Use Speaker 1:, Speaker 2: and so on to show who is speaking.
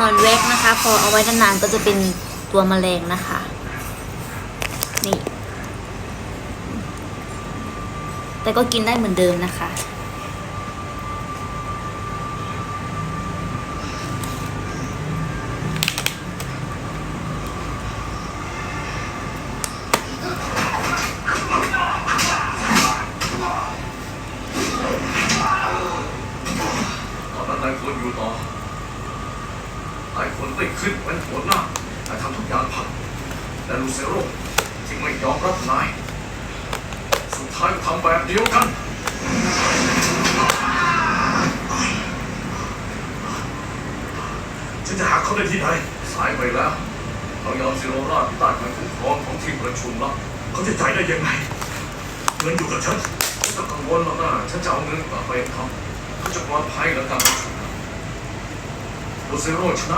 Speaker 1: นอนแว็กนะคะ พอเอาไว้นานๆก็จะเป็นตัวแมลงนะคะ นี่ แต่ก็กินได้เหมือนเดิมนะคะ
Speaker 2: ตอนนั้ นนายควรอยู่ต่อนไม่ขึ้นเป็นหัวหน้านายทำทุกอย่างพังและลูเซโร่ที่ไม่ยอมรับนาย สุดท้ายก็ทำแบบเดียวกัน
Speaker 3: ฉันจะหาเขาได้ที่ไหน
Speaker 2: สายไปแล้วเรายอมซิโรราชที่ใต้การคุ้มครองของทีมประชุมแล้ว
Speaker 3: เขาจะจ่ายได้ยังไงเงินอยู่กับฉัน
Speaker 2: ไม่ต้องกังวลหรอกนะฉันจะเอาเงินกลับไปให้เขาเขาจะปลอดภัยแล้วกัน ลูเซโร่